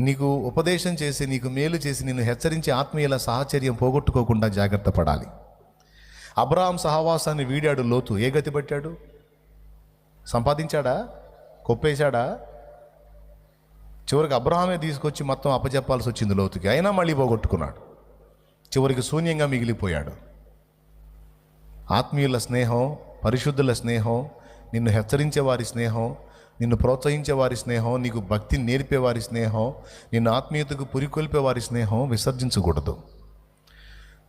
నీకు ఉపదేశం చేసి నీకు మేలు చేసి నిన్ను హెచ్చరించి ఆత్మీయుల సాహచర్యం పోగొట్టుకోకుండా జాగ్రత్త పడాలి. అబ్రహాం సహవాసాన్ని వీడాడు లోతు. ఏ గతి పట్టాడు? సంపాదించాడా? కొప్పేశాడా? చివరికి అబ్రహామే తీసుకొచ్చి మొత్తం అప్పచెప్పాల్సి వచ్చింది లోతుకి. అయినా మళ్ళీ పోగొట్టుకున్నాడు. చివరికి శూన్యంగా మిగిలిపోయాడు. ఆత్మీయుల స్నేహం పరిశుద్ధుల స్నేహం నిన్ను హెచ్చరించే వారి స్నేహం నిన్ను ప్రోత్సహించే వారి స్నేహం నీకు భక్తిని నేర్పే వారి స్నేహం నిన్ను ఆత్మీయతకు పురికొల్పే వారి స్నేహం విసర్జించకూడదు.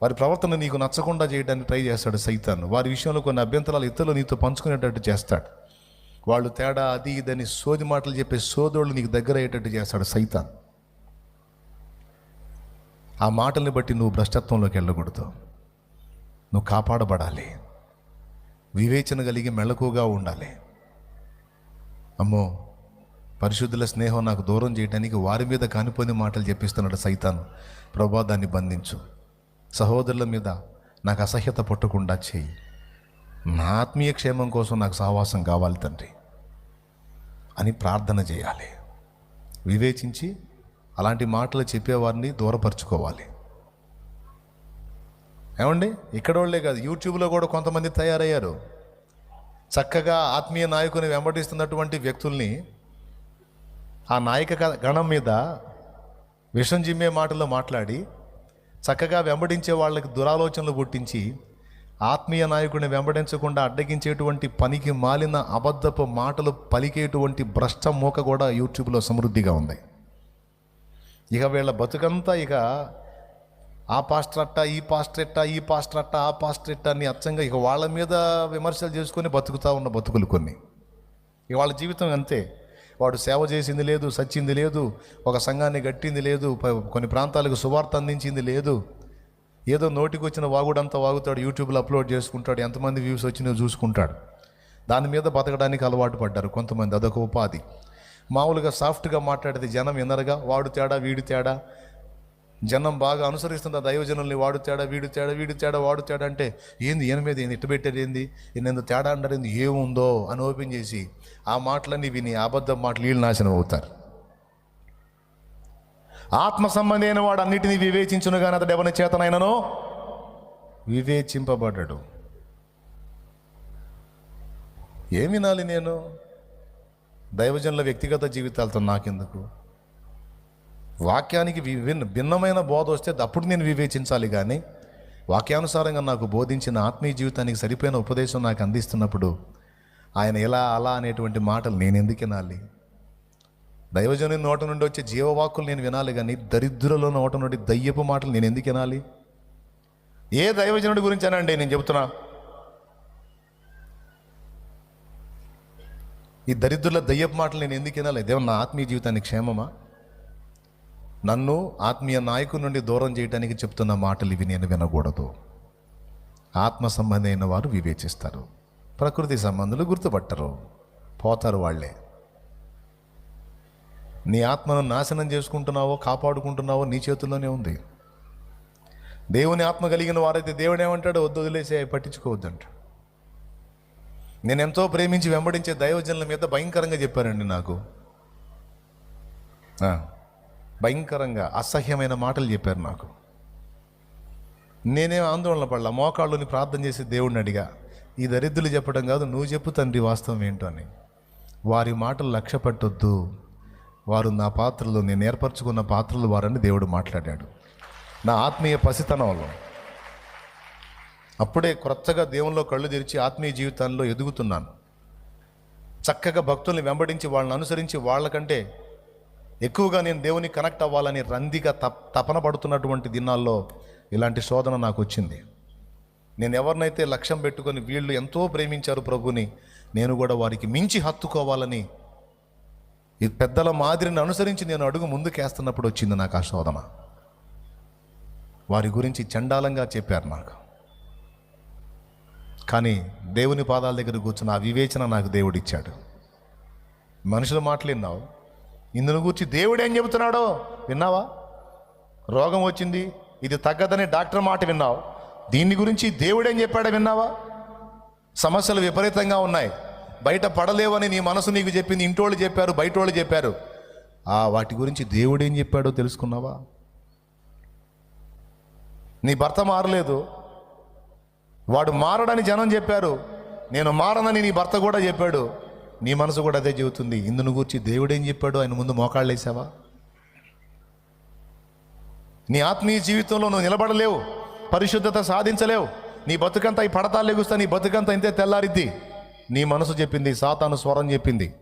వారి ప్రవర్తన నీకు నచ్చకుండా చేయడానికి ట్రై చేస్తాడు సైతాన్. వారి విషయంలో కొన్ని అభ్యంతరాలు ఇతరులు నీతో పంచుకునేటట్టు చేస్తాడు. వాళ్ళు తేడా అది ఇదని సోది మాటలు చెప్పే సోదరుడు నీకు దగ్గర అయ్యేటట్టు చేస్తాడు సైతాన్. ఆ మాటల్ని బట్టి నువ్వు భ్రష్టత్వంలోకి వెళ్ళకూడదు. నువ్వు కాపాడబడాలి. వివేచన కలిగి మెళకుగా ఉండాలి. అమ్మో పరిశుద్ధుల స్నేహం నాకు దూరం చేయడానికి వారి మీద కానిపోయిన మాటలు చెప్పిస్తున్నాడు సైతాను. ప్రభా దాన్ని బంధించు. సహోదరుల మీద నాకు అసహ్యత పట్టకుండా చేయి. నా ఆత్మీయ క్షేమం కోసం నాకు సహవాసం కావాలి తండ్రి అని ప్రార్థన చేయాలి. వివేచించి అలాంటి మాటలు చెప్పేవారిని దూరపరుచుకోవాలి. ఏమండి? ఇక్కడ వాళ్ళే కాదు యూట్యూబ్లో కూడా కొంతమంది తయారయ్యారు. చక్కగా ఆత్మీయ నాయకుని వెంబడిస్తున్నటువంటి వ్యక్తుల్ని ఆ నాయక గ- గణం మీద విషం జిమ్మే మాటలు మాట్లాడి చక్కగా వెంబడించే వాళ్ళకి దురాలోచనలు పుట్టించి ఆత్మీయ నాయకుడిని వెంబడించకుండా అడ్డగించేటువంటి పనికి మాలిన అబద్ధపు మాటలు పలికేటువంటి భ్రష్ట మూక కూడా యూట్యూబ్లో సమృద్ధిగా ఉంది. ఇక వీళ్ళ బతుకంతా ఇక ఆ పాస్టర్ అట్ట ఈ పాస్టర్ ఎట్ట ఈ పాస్టర్ అట్ట ఆ పాస్టర్ ఎట్ట అని అచ్చంగా ఇక వాళ్ళ మీద విమర్శలు చేసుకొని బతుకుతా ఉన్న బతుకులు కొన్ని. ఇక వాళ్ళ జీవితం అంతే. వాడు సేవ చేసింది లేదు సచ్చింది లేదు ఒక సంఘాన్ని గట్టింది లేదు కొన్ని ప్రాంతాలకు సువార్త అందించింది లేదు. ఏదో నోటికి వచ్చిన వాగుడంతా వాగుతాడు యూట్యూబ్లో అప్లోడ్ చేసుకుంటాడు ఎంతమంది వ్యూస్ వచ్చినాయో చూసుకుంటాడు. దాని మీద బతకడానికి అలవాటు పడ్డారు కొంతమంది అదొక ఉపాధి. మామూలుగా సాఫ్ట్గా మాట్లాడేది జనం వినరుగా వాడు తేడా వీడు తేడా జనం బాగా అనుసరిస్తున్న దైవజనుల్ని వాడు తేడా వీడు తేడా వీడు తేడా వాడు తేడా అంటే ఏంది ఈయన మీద ఏంది ఇట్టు పెట్టేది ఏంది? ఈయన ఎందుకు తేడా అంటారు ఏంది? ఏముందో అని ఓపెన్ చేసి ఆ మాటలన్నీ విని అబద్ధం మాటలు వీళ్ళు నాశనం అవుతారు. ఆత్మ సంబంధమైన వాడు అన్నిటినీ వివేచించును కానీ అతడు ఎవరి చేతనైనను? వివేచింపబడ్డాడు. ఏమి వినాలి నేను? దైవజనుల వ్యక్తిగత జీవితాలతో నాకెందుకు? వాక్యానికి విభిన్న భిన్నమైన బోధ వస్తే అప్పుడు నేను వివేచించాలి కానీ వాక్యానుసారంగా నాకు బోధించిన ఆత్మీయ జీవితానికి సరిపోయిన ఉపదేశం నాకు అందిస్తున్నప్పుడు ఆయన ఎలా అలా అనేటువంటి మాటలు నేను ఎందుకు వినాలి? దైవజనుని నోట నుండి వచ్చే జీవవాక్కులు నేను వినాలి కానీ దరిద్రుల నోట నుండి దయ్యపు మాటలు నేను ఎందుకు వినాలి? ఏ దైవజనుడి గురించి అనండి నేను చెబుతున్నా. ఈ దరిద్రుల దయ్యపు మాటలు నేను ఎందుకు వినాలి? దేవ నా ఆత్మీయ జీవితానికి క్షేమమా? నన్ను ఆత్మీయ నాయకుడి నుండి దూరం చేయడానికి చెప్తున్న మాటలు ఇవి నేను వినకూడదు. ఆత్మ సంబంధమైన వారు వివేచిస్తారు. ప్రకృతి సంబంధులు గుర్తుపట్టరు. పోతారు వాళ్ళే. నీ ఆత్మను నాశనం చేసుకుంటున్నావో కాపాడుకుంటున్నావో నీ చేతుల్లోనే ఉంది. దేవుని ఆత్మ కలిగిన వారైతే దేవుడు ఏమంటాడో? వద్దు వదిలేసి పట్టించుకోవద్దంట. నేను ఎంతో ప్రేమించి వెంబడించే దైవజనుల మీద భయంకరంగా చెప్పారండి నాకు. భయంకరంగా అసహ్యమైన మాటలు చెప్పారు నాకు. నేనేం ఆందోళన పడలా మోకాళ్ళని ప్రార్థన చేసి దేవుడిని అడిగా ఈ దరిద్రులు చెప్పడం కాదు నువ్వు చెప్పు తండ్రి వాస్తవం ఏంటో అని. వారి మాటలు లక్ష్య పెట్టొద్దు. వారు నా పాత్రలు నేను ఏర్పరచుకున్న పాత్రలు వారని దేవుడు మాట్లాడాడు. నా ఆత్మీయ పసితనంలో. అప్పుడే క్రొత్తగా దేవుల్లో కళ్ళు తెరిచి ఆత్మీయ జీవితాల్లో ఎదుగుతున్నాను. చక్కగా భక్తుల్ని వెంబడించి వాళ్ళని అనుసరించి వాళ్ళకంటే ఎక్కువగా నేను దేవుని కనెక్ట్ అవ్వాలని రందిగా తప్ తపన పడుతున్నటువంటి దినాల్లో ఇలాంటి శోధన నాకు వచ్చింది. నేను ఎవరినైతే లక్ష్యం పెట్టుకొని వీళ్ళు ఎంతో ప్రేమించారు ప్రభుని నేను కూడా వారికి మించి హత్తుకోవాలని ఈ పెద్దల మాదిరిని అనుసరించి నేను అడుగు ముందుకేస్తున్నప్పుడు వచ్చింది నాకు ఆ శోధన. వారి గురించి చండాలంగా చెప్పారు నాకు. కానీ దేవుని పాదాల దగ్గర కూర్చున్న ఆ వివేచన నాకు దేవుడిచ్చాడు. మనుషుల మాటలు విన్నావు? ఇందును గురించి దేవుడు ఏం చెబుతున్నాడో విన్నావా? రోగం వచ్చింది ఇది తగ్గదని డాక్టర్ మాట విన్నావు. దీని గురించి దేవుడేం చెప్పాడో విన్నావా? సమస్యలు విపరీతంగా ఉన్నాయి. బయట పడలేవని నీ మనసు నీకు చెప్పింది ఇంటోళ్ళు చెప్పారు బయటోళ్ళు చెప్పారు. ఆ వాటి గురించి దేవుడు ఏం చెప్పాడో తెలుసుకున్నావా? నీ భర్త మారలేదు. వాడు మారడని జనం చెప్పారు. నేను మారనని నీ భర్త కూడా చెప్పాడు. నీ మనసు కూడా అదే చెబుతుంది. ఇందును గురించి దేవుడు ఏం చెప్పాడు? ఆయన ముందు మోకాళ్ళు వేసావా? నీ ఆత్మీయ జీవితంలో నువ్వు నిలబడలేవు. పరిశుద్ధత సాధించలేవు. నీ బతుకంతా ఈ పడతాలు లెగుస్తా నీ బతుకంతా ఇంతే తెల్లారిద్ది. నీ మనసు చెప్పింది సాతాను స్వరం చెప్పింది.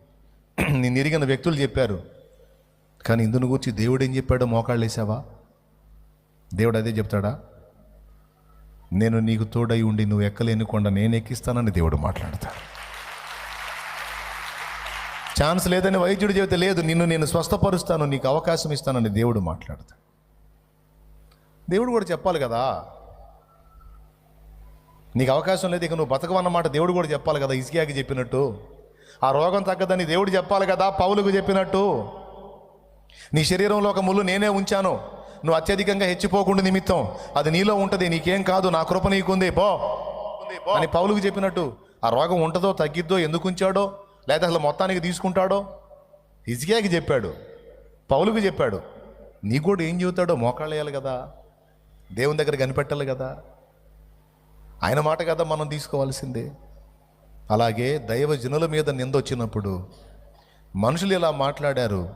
నీ నిరిగిన వ్యక్తులు చెప్పారు. కానీ ఇందును గురించి దేవుడు ఏం చెప్పాడో? మోకాళ్ళు వేసావా? దేవుడు అదే చెప్తాడా? నేను నీకు తోడై ఉండి నువ్వు ఎక్కలేని కొండ నేను ఎక్కిస్తానని దేవుడు మాట్లాడతాడు. ఛాన్స్ లేదని వైద్యుడు చెబితే లేదు. నిన్ను నేను స్వస్థపరుస్తాను నీకు అవకాశం ఇస్తానని దేవుడు మాట్లాడతాడు. దేవుడు కూడా చెప్పాలి కదా. నీకు అవకాశం లేదు ఇక నువ్వు బతకవన్నమాట దేవుడు కూడా చెప్పాలి కదా ఇసుకియాకి చెప్పినట్టు. ఆ రోగం తగ్గదని దేవుడు చెప్పాలి కదా పౌలుకు చెప్పినట్టు. నీ శరీరంలో ఒక ముళ్ళు నేనే ఉంచాను. నువ్వు అత్యధికంగా హెచ్చిపోకుండా నిమిత్తం అది నీలో ఉంటుంది నీకేం కాదు నా కృప నీకుంది పో. అని పౌలుకు చెప్పినట్టు ఆ రోగం ఉంటుందో తగ్గిద్దో ఎందుకు ఉంచాడో? లేదా అసలు మొత్తానికి తీసుకుంటాడో? హిజ్కియాకి చెప్పాడు. పౌలుకు చెప్పాడు. నీ కూడా ఏం చెబుతాడో మోకాళ్ళేయాలి కదా. దేవుని దగ్గర కనిపెట్టాలి కదా. ఆయన మాట కదా మనం తీసుకోవాల్సిందే. అలాగే దైవ జనుల మీద నిందొచ్చినప్పుడు మనుషులు ఇలా మాట్లాడారు.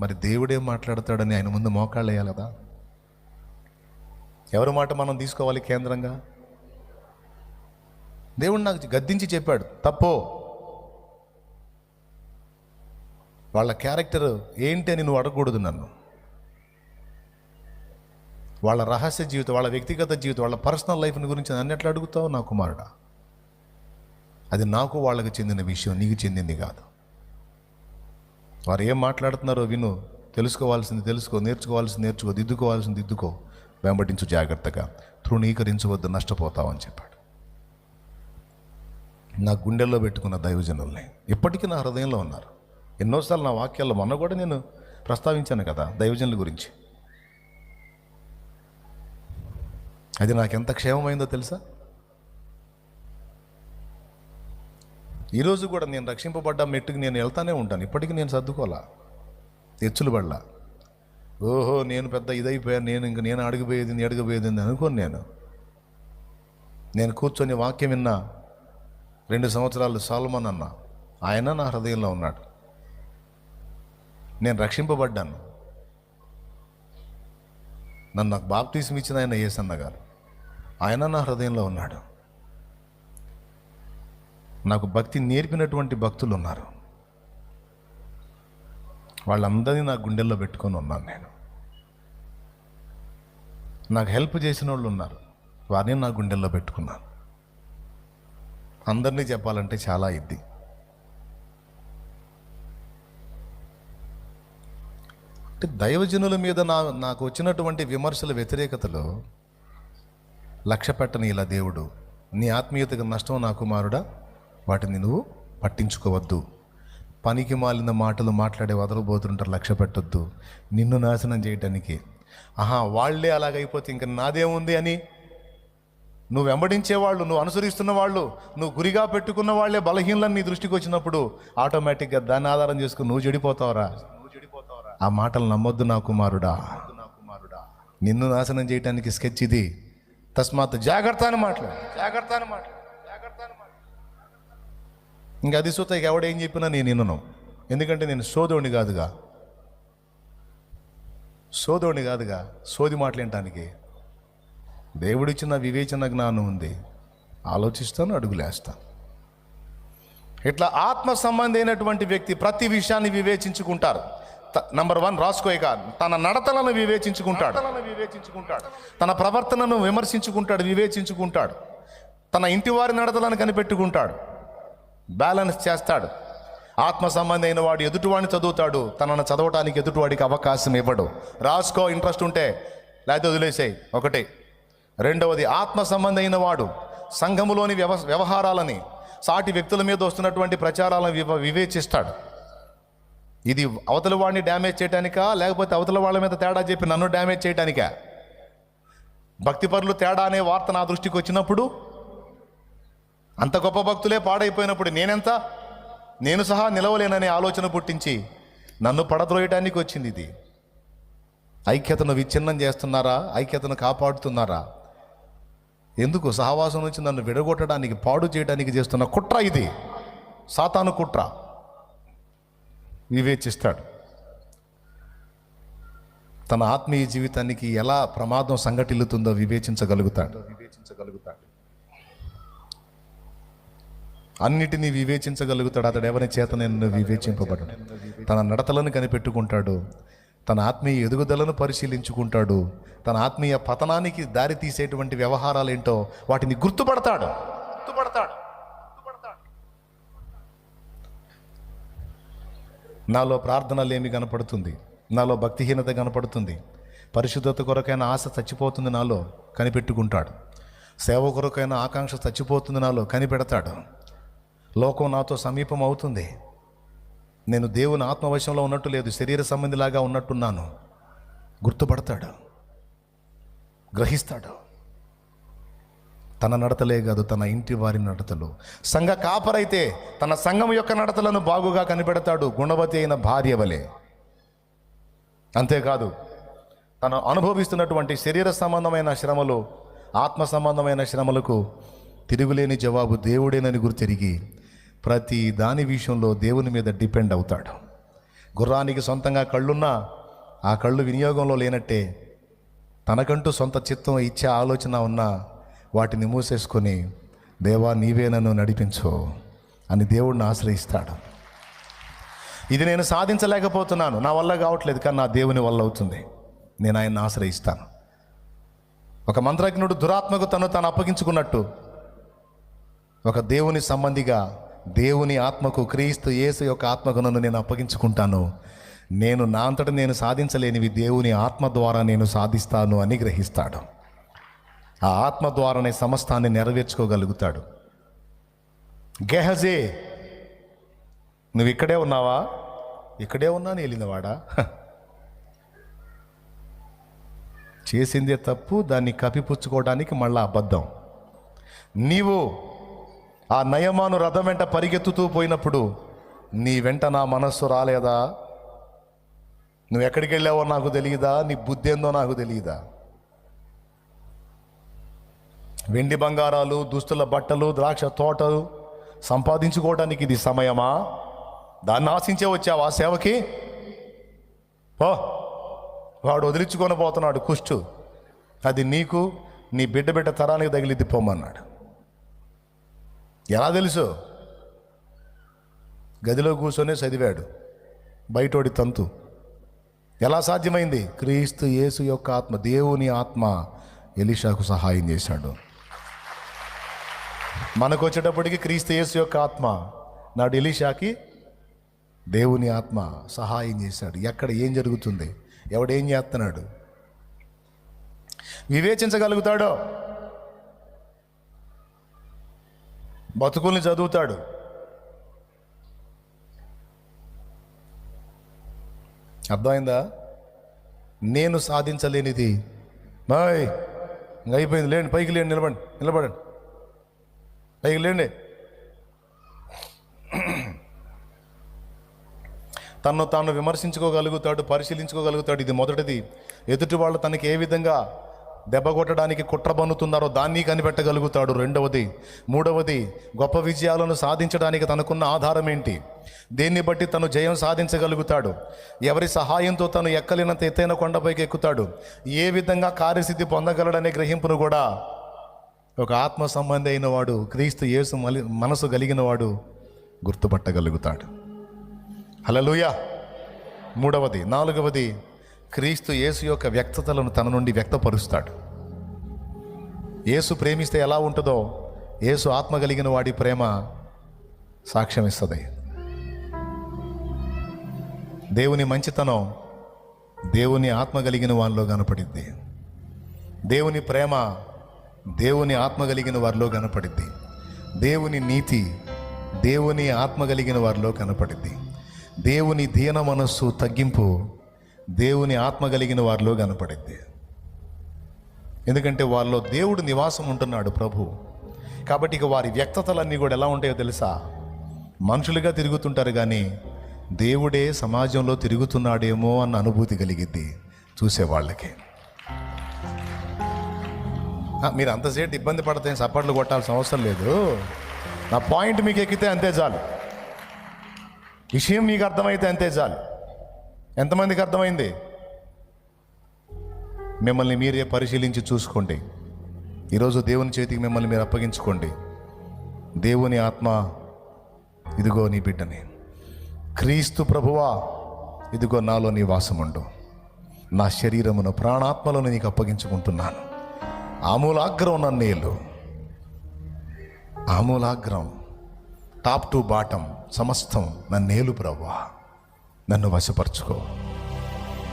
మరి దేవుడేం మాట్లాడతాడని ఆయన ముందు మోకాళ్ళేయాలి కదా. ఎవరి మాట మనం తీసుకోవాలి కేంద్రంగా? దేవుడు నాకు గద్దించి చెప్పాడు తప్పో వాళ్ళ క్యారెక్టర్ ఏంటి అని నువ్వు అడగకూడదు నన్ను. వాళ్ళ రహస్య జీవితం వాళ్ళ వ్యక్తిగత జీవితం వాళ్ళ పర్సనల్ లైఫ్ని గురించి నన్ను ఎట్లా అడుగుతావు నా కుమారుడా? అది నాకు వాళ్ళకి చెందిన విషయం నీకు చెందింది కాదు. వారు ఏం మాట్లాడుతున్నారో విను. తెలుసుకోవాల్సింది తెలుసుకో నేర్చుకోవాల్సింది నేర్చుకో దిద్దుకోవాల్సింది దిద్దుకో. వెంబడించు జాగ్రత్తగా. తృణీకరించవద్దు నష్టపోతావు అని చెప్పాడు. నా గుండెల్లో పెట్టుకున్న దైవజనుల్ని ఇప్పటికీ నా హృదయంలో ఉన్నారు. ఎన్నోసార్లు నా వాక్యాల్లో మొన్న కూడా నేను ప్రస్తావించాను కదా దైవజనుల గురించి. అది నాకెంత క్షేమమైందో తెలుసా? ఈరోజు కూడా నేను రక్షింపబడ్డ మెట్టుకు నేను వెళ్తానే ఉంటాను. ఇప్పటికీ నేను సర్దుకోవాలా ఎచ్చులు పడలా? ఓహో నేను పెద్ద ఇదైపోయాను నేను ఇంక నేను అడిగిపోయేది అడిగిపోయేది అని అనుకోను నేను. నేను కూర్చొని వాక్యం విన్నా. రెండు సంవత్సరాలు సాల్మన్ అన్న ఆయన నా హృదయంలో ఉన్నాడు. నేను రక్షింపబడ్డాను. నన్ను నాకు బాప్తీసం ఇచ్చిన ఆయన ఏసన్న గారు. ఆయన నా హృదయంలో ఉన్నాడు. నాకు భక్తి నేర్పినటువంటి భక్తులు ఉన్నారు. వాళ్ళందరినీ నా గుండెల్లో పెట్టుకొని ఉన్నాను నేను. నాకు హెల్ప్ చేసిన వాళ్ళు ఉన్నారు. వారిని నా గుండెల్లో పెట్టుకున్నాను. అందరినీ చెప్పాలంటే చాలా ఇద్ది. అంటే దైవజనుల మీద నా నాకు వచ్చినటువంటి విమర్శల వ్యతిరేకతలో లక్ష్య పెట్టని ఇలా దేవుడు నీ ఆత్మీయతకు నష్టం నా కుమారుడా వాటిని నువ్వు పట్టించుకోవద్దు. పనికి మాలిన మాటలు మాట్లాడే వదలబోతుంటారు లక్ష్య పెట్టొద్దు. నిన్ను నాశనం చేయటానికి. ఆహా వాళ్ళే అలాగైపోతే ఇంక నాదేముంది అని నువ్వు వెంబడించే వాళ్ళు నువ్వు అనుసరిస్తున్న వాళ్ళు నువ్వు గురిగా పెట్టుకున్న వాళ్ళే బలహీనలని నీ దృష్టికి వచ్చినప్పుడు ఆటోమేటిక్గా దాన్ని ఆధారం చేసుకుని నువ్వు చెడిపోతావురా. ఆ మాటలు నమ్మొద్దు నా కుమారుడా. నిన్ను నాశనం చేయడానికి స్కెచ్ ఇది. తస్మాత్ జాగ్రత్త అని మాట్లాడు. జాగ్రత్త అని మాట్లాడు. జాగ్రత్త అని మాట్లాడు. ఇంకా అది సూత ఎవడేం చెప్పినా నేను వినను. ఎందుకంటే నేను సోదోడిని కాదుగా. సోదోడిని కాదుగా సోది మాట్లాడటానికి దేవుడిచ్చిన వివేచన జ్ఞానం ఉంది. ఆలోచిస్తాను అడుగులేస్తాను ఇట్లా ఆత్మ సంబంధమైనటువంటి వ్యక్తి ప్రతి విషయాన్ని వివేచించుకుంటారు. నంబర్ వన్ రాసుకో ఇక తన నడతలను వివేచించుకుంటాడు. వివేచించుకుంటాడు. తన ప్రవర్తనను విమర్శించుకుంటాడు వివేచించుకుంటాడు. తన ఇంటి వారి నడతలను కనిపెట్టుకుంటాడు. బ్యాలెన్స్ చేస్తాడు. ఆత్మ సంబంధి అయిన వాడు ఎదుటివాడిని చదువుతాడు తనను చదవటానికి ఎదుటివాడికి అవకాశం ఇవ్వడు. రాసుకో ఇంట్రెస్ట్ ఉంటే లేకపోతే వదిలేసేయి. ఒకటి. రెండవది ఆత్మ సంబంధి అయిన వాడు సంఘములోని వ్యవ వ్యవహారాలని సాటి వ్యక్తుల మీద వస్తున్నటువంటి ప్రచారాలను వివ వివేచిస్తాడు. ఇది అవతల వాడిని డ్యామేజ్ చేయడానికా లేకపోతే అవతల వాళ్ళ మీద తేడా చెప్పి నన్ను డ్యామేజ్ చేయడానికా భక్తి పరులు తేడా అనే వార్త నా దృష్టికి వచ్చినప్పుడు అంత గొప్ప భక్తులే పాడైపోయినప్పుడు నేనెంత? నేను సహా నిలవలేననే ఆలోచన పుట్టించి నన్ను పడద్రోయటానికి వచ్చింది ఇది. ఐక్యతను విచ్ఛిన్నం చేస్తున్నారా? ఐక్యతను కాపాడుతున్నారా? ఎందుకు సహవాసం నుంచి నన్ను విడగొట్టడానికి పాడు చేయడానికి చేస్తున్న కుట్ర ఇది. సాతాను కుట్ర. వివేచిస్తాడు తన ఆత్మీయ జీవితానికి ఎలా ప్రమాదం సంఘటిల్లుతుందో వివేచించగలుగుతాడు. వివేచించగలుగుతాడు అన్నిటినీ వివేచించగలుగుతాడు. అతడు ఎవరి చేత నేను వివేచింపబడు తన నడతలను కనిపెట్టుకుంటాడు. తన ఆత్మీయ ఎదుగుదలను పరిశీలించుకుంటాడు. తన ఆత్మీయ పతనానికి దారి తీసేటువంటి వ్యవహారాలు ఏంటో వాటిని గుర్తుపడతాడు. గుర్తుపడతాడు. నాలో ప్రార్థన లేమి కనపడుతుంది. నాలో భక్తిహీనత కనపడుతుంది. పరిశుద్ధత కొరకైన ఆశ చచ్చిపోతుంది నాలో కనిపెట్టుకుంటాడు. సేవ కొరకైన ఆకాంక్ష చచ్చిపోతుంది నాలో కనిపెడతాడు. లోకం నాతో సమీపం అవుతుంది. నేను దేవుని ఆత్మవశంలో ఉన్నట్టు లేదు శరీర సంబంధిలాగా ఉన్నట్టున్నాను. గుర్తుపడతాడు. గ్రహిస్తాడు. తన నడతలే కాదు తన ఇంటి వారి నడతలు. సంఘ కాపరైతే తన సంఘం యొక్క నడతలను బాగుగా కనిపెడతాడు గుణవతి అయిన భార్య వలె. అంతేకాదు తను అనుభవిస్తున్నటువంటి శరీర సంబంధమైన శ్రమలు ఆత్మ సంబంధమైన శ్రమలకు తిరుగులేని జవాబు దేవుడేనని గుర్తెరిగి ప్రతి దాని విషయంలో దేవుని మీద డిపెండ్ అవుతాడు. గుర్రానికి సొంతంగా కళ్ళున్నా ఆ కళ్ళు వినియోగంలో లేనట్టే తనకంటూ సొంత చిత్తం ఇచ్చే ఆలోచన ఉన్నా వాటిని మూసేసుకొని దేవా నీవే నన్ను నడిపించు అని దేవుడిని ఆశ్రయిస్తాడు. ఇది నేను సాధించలేకపోతున్నాను. నా వల్ల కావట్లేదు కానీ నా దేవుని వల్ల అవుతుంది. నేను ఆయన్ని ఆశ్రయిస్తాను. ఒక మంత్రజ్ఞుడు దురాత్మకు తను తాను అప్పగించుకున్నట్టు ఒక దేవుని సంబంధిగా దేవుని ఆత్మకు క్రీస్తు యేసు యొక్క ఆత్మకు నన్ను నేను అప్పగించుకుంటాను. నేను నా అంతట నేను సాధించలేనివి దేవుని ఆత్మ ద్వారా నేను సాధిస్తాను అని గ్రహిస్తాడు. ఆ ఆత్మ ద్వారానే సమస్తాన్ని నెరవేర్చుకోగలుగుతాడు. గెహజే నువ్వు ఇక్కడే ఉన్నావా? ఇక్కడే ఉన్నాను వెళ్ళినవాడా చేసిందే తప్పు దాన్ని కప్పిపుచ్చుకోవడానికి మళ్ళా అబద్ధం. నీవు ఆ నయమాను రథం వెంట పరిగెత్తుతూ పోయినప్పుడు నీ వెంట నా మనస్సు రాలేదా? నువ్వు ఎక్కడికి వెళ్ళావో నాకు తెలియదా? నీ బుద్ధి ఏందో నాకు తెలియదా? వెండి బంగారాలు దుస్తుల బట్టలు ద్రాక్ష తోటలు సంపాదించుకోవడానికి ఇది సమయమా? దాన్ని ఆశించే వచ్చావా సేవకి? ఓ వాడు వదిలించుకొని పోతున్నాడు కుష్టు. అది నీకు నీ బిడ్డ బిడ్డ తరానికి తగిలిద్ది పొమ్మన్నాడు. ఎలా తెలుసు? గదిలో కూర్చొనే చదివాడు బయటోడి తంతు. ఎలా సాధ్యమైంది? క్రీస్తు యేసు యొక్క ఆత్మ దేవుని ఆత్మ ఎలీషాకు సహాయం చేశాడు. మనకు వచ్చేటప్పటికి క్రీస్తు యేసు యొక్క ఆత్మ నాడు ఎలీషాకి దేవుని ఆత్మ సహాయం చేశాడు. ఎక్కడ ఏం జరుగుతుంది? ఎవడేం చేస్తున్నాడు? వివేచించగలుగుతాడో? బతుకుల్ని చదువుతాడు. అర్థమైందా? నేను సాధించలేనిది. బాయ్ ఇంక అయిపోయింది. లేండి పైకి లేండి నిలబడి నిలబడండి. పైకి లేండి తను తాను విమర్శించుకోగలుగుతాడు పరిశీలించుకోగలుగుతాడు. ఇది మొదటిది. ఎదుటి వాళ్ళు తనకి ఏ విధంగా దెబ్బ కొట్టడానికి కుట్ర బన్నుతున్నారో దాన్ని కనిపెట్టగలుగుతాడు. రెండవది మూడవది గొప్ప విజయాలను సాధించడానికి తనకున్న ఆధారం ఏంటి? దీన్ని బట్టి తను జయం సాధించగలుగుతాడు? ఎవరి సహాయంతో తను ఎక్కలేనంత ఎత్తైన కొండపైకి ఎక్కుతాడు? ఏ విధంగా కార్యసిద్ధి పొందగలడనే గ్రహింపును కూడా ఒక ఆత్మ సంబంధి అయిన వాడు క్రీస్తు యేసు మలి మనసు కలిగిన వాడు గుర్తుపట్టగలుగుతాడు. హలలుయా మూడవది నాలుగవది క్రీస్తు యేసు యొక్క వ్యక్తతలను తన నుండి వ్యక్తపరుస్తాడు. యేసు ప్రేమిస్తే ఎలా ఉంటుందో యేసు ఆత్మ కలిగిన వాడి ప్రేమ సాక్ష్యం ఇస్తుంది దేవుని మంచితనం దేవుని ఆత్మ కలిగిన వాళ్ళలో కనపడింది దేవుని ప్రేమ దేవుని ఆత్మ కలిగిన వారిలో కనపడిద్ది. దేవుని నీతి దేవుని ఆత్మ కలిగిన వారిలో కనపడిద్ది. దేవుని దీన మనస్సు తగ్గింపు దేవుని ఆత్మ కలిగిన వారిలో కనపడిద్ది. ఎందుకంటే వాళ్ళలో దేవుడు నివాసం ఉంటున్నాడు ప్రభు. కాబట్టి ఇక వారి వ్యక్తతలన్నీ కూడా ఎలా ఉంటాయో తెలుసా? మనుషులుగా తిరుగుతుంటారు కానీ దేవుడే సమాజంలో తిరుగుతున్నాడేమో అన్న అనుభూతి కలిగిద్ది చూసేవాళ్ళకి. మీరు అంతసేపు ఇబ్బంది పడితే సప్పట్లు కొట్టాల్సిన అవసరం లేదు. నా పాయింట్ మీకు ఎక్కితే అంతే చాలు. విషయం మీకు అర్థమైతే అంతే చాలు. ఎంతమందికి అర్థమైంది? మిమ్మల్ని మీరే పరిశీలించి చూసుకోండి. ఈరోజు దేవుని చేతికి మిమ్మల్ని మీరు అప్పగించుకోండి. దేవుని ఆత్మ ఇదిగో నీ బిడ్డని. క్రీస్తు ప్రభువా ఇదిగో నాలో నీ వాసముండు. నా శరీరమును ప్రాణాత్మలను నీకు అప్పగించుకుంటున్నాను. ఆమూలాగ్రం నన్నేలు ఆమూలాగ్రం టాప్ టు బాటం సమస్తం నన్నేలు ప్రవ్వా. నన్ను వశపరచుకో.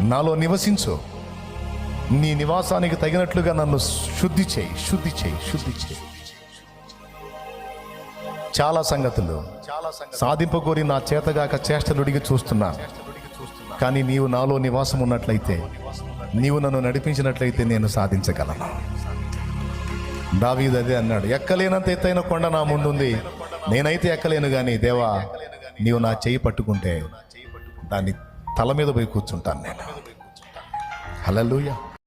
నాలో నివసించు. నీ నివాసానికి తగినట్లుగా నన్ను శుద్ధి చేయి శుద్ధి చేయి శుద్ధి చేయి. చాలా సంగతులు. సాధింపగోరి నా చేతగాక చేష్టలుడిగి చూస్తున్నా. కానీ నీవు నాలో నివాసం ఉన్నట్లయితే నీవు నన్ను నడిపించినట్లయితే నేను సాధించగలను. దావీదు అదే అన్నాడు ఎక్కలేనంత ఎత్తైన కొండ నా ముందుంది. నేనైతే ఎక్కలేను కానీ దేవా నీవు నా చేయి పట్టుకుంటే దాన్ని తల మీద పోయి కూర్చుంటాను నేను. హల్లెలూయా.